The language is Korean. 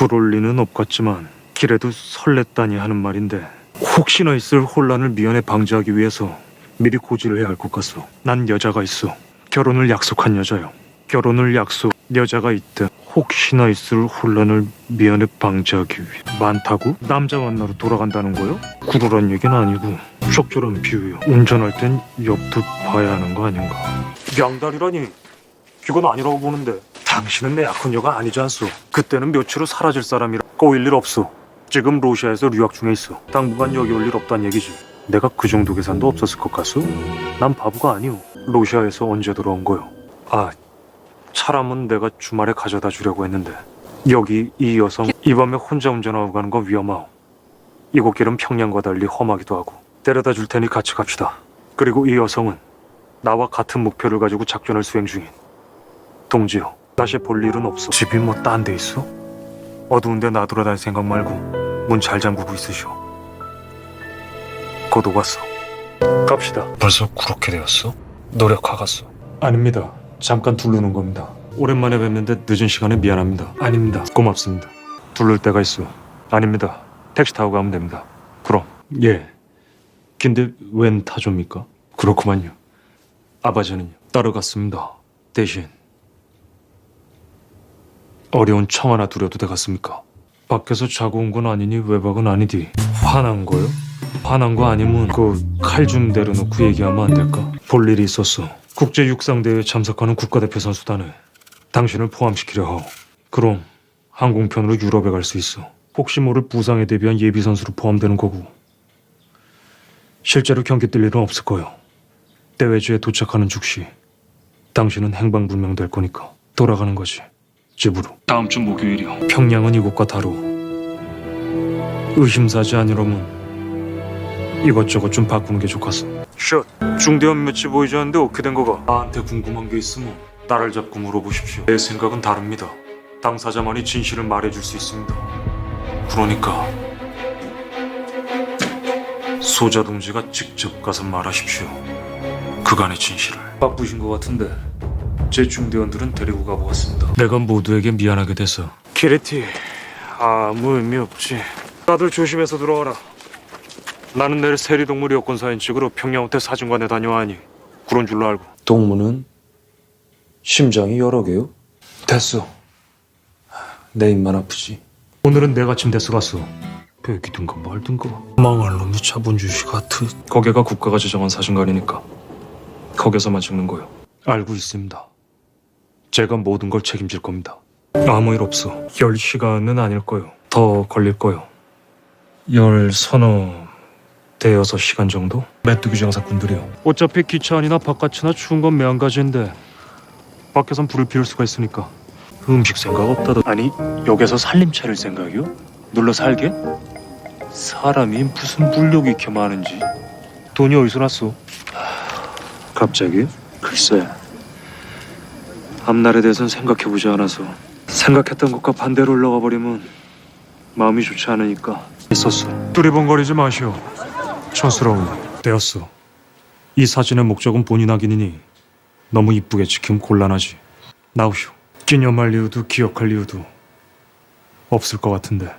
그럴 리는 없겠지만 길에도 설렜다니 하는 말인데 혹시나 있을 혼란을 미연에 방지하기 위해서 미리 고지를 해야 할 것 같소. 난 여자가 있어. 결혼을 약속한 여자요. 결혼을 약속 여자가 있대. 혹시나 있을 혼란을 미연에 방지하기 위해 많다고? 남자 만나러 돌아간다는 거요? 구로란 얘기는 아니고 적절한 비유요. 운전할 땐 옆도 봐야 하는 거 아닌가? 양다리라니 그건 아니라고 보는데 당신은 내 약혼녀가 아니지 않소. 그때는 며칠 후 사라질 사람이라 꼬일 일 없소. 지금 로시아에서 유학 중에 있어 당분간 여기 올 일 없단 얘기지. 내가 그 정도 계산도 없었을 것 같소? 난 바보가 아니오. 로시아에서 언제 들어온 거요? 아 차람은 내가 주말에 가져다 주려고 했는데. 여기 이 여성 이 밤에 혼자 운전하고 가는 건 위험하오. 이곳 길은 평양과 달리 험하기도 하고 데려다 줄 테니 같이 갑시다. 그리고 이 여성은 나와 같은 목표를 가지고 작전을 수행 중인. 동지요. 다시 볼 일은 없어. 집이 뭐 딴 데 있어? 어두운데 나 돌아다닐 생각 말고 문 잘 잠그고 있으시오. 고도 왔어. 갑시다. 벌써 그렇게 되었어? 노력하갔어. 아닙니다. 잠깐 둘르는 겁니다. 오랜만에 뵙는데 늦은 시간에 미안합니다. 아닙니다. 고맙습니다. 둘를 때가 있어. 아닙니다. 택시 타고 가면 됩니다. 그럼. 예. 근데 웬 타조입니까? 그렇구만요. 아버지는요? 따라갔습니다. 대신 어려운 청 하나 두려도 되겠습니까? 밖에서 자고 온 건 아니니 외박은 아니디. 화난 거요? 화난 거 아니면 그 칼 좀 내려놓고 얘기하면 안 될까? 볼 일이 있었어 국제 육상대회에 참석하는 국가대표 선수단에 당신을 포함시키려 하오. 그럼 항공편으로 유럽에 갈 수 있어. 혹시 모를 부상에 대비한 예비 선수로 포함되는 거고. 실제로 경기 뛸 일은 없을 거요. 대회주에 도착하는 즉시 당신은 행방불명 될 거니까 돌아가는 거지 집으로. 다음 주 목요일이요. 평양은 이곳과 다르 의심사지 아니라면 이것저것 좀 바꾸는 게 좋겠어 샷 중대한 매치 보이지 않는데 어떻게 된 거가? 나한테 궁금한 게 있으면 나를 잡고 물어보십시오. 내 생각은 다릅니다. 당사자만이 진실을 말해줄 수 있습니다. 그러니까 소자 동지가 직접 가서 말하십시오. 그간의 진실을. 바쁘신 것 같은데 제 중대원들은 데리고 가보았습니다. 내가 모두에게 미안하게 돼서. 키레티, 아무 의미 없지. 다들 조심해서 들어와라. 나는 내일 세리동물 여권사인 측으로 평양 호텔 사진관에 다녀와니 그런 줄로 알고. 동무는 심장이 여러 개요? 됐어. 내 입만 아프지. 오늘은 내가 침대서 갔어. 배기든가 말든가. 망할 놈이 자본주의 같은. 거기가 국가가 지정한 사진관이니까 거기서만 찍는 거요. 알고 있습니다. 제가 모든 걸 책임질 겁니다. 아무 일 없어. 열 시간은 아닐 거요. 더 걸릴 거요. 열 서너 대여섯 시간 정도? 메뚜기 장사꾼들이요. 어차피 기차 안이나 바깥이나 추운 건 매한가지인데 밖에선 불을 피울 수가 있으니까 음식 생각 없다더 아니 여기서 살림 차릴 생각이요? 눌러 살게? 사람이 무슨 물욕이 이렇게 많은지 돈이 어디서 났어? 하, 갑자기? 글쎄 앞날에 대해선 생각해보지 않아서 생각했던 것과 반대로 올라가 버리면 마음이 좋지 않으니까. 있었어. 두리번거리지 마시오. 촌스러운 때였어. 이 사진의 목적은 본인 확인이니 너무 이쁘게 지키면 곤란하지. 나오시오. 기념할 이유도 기억할 이유도 없을 것 같은데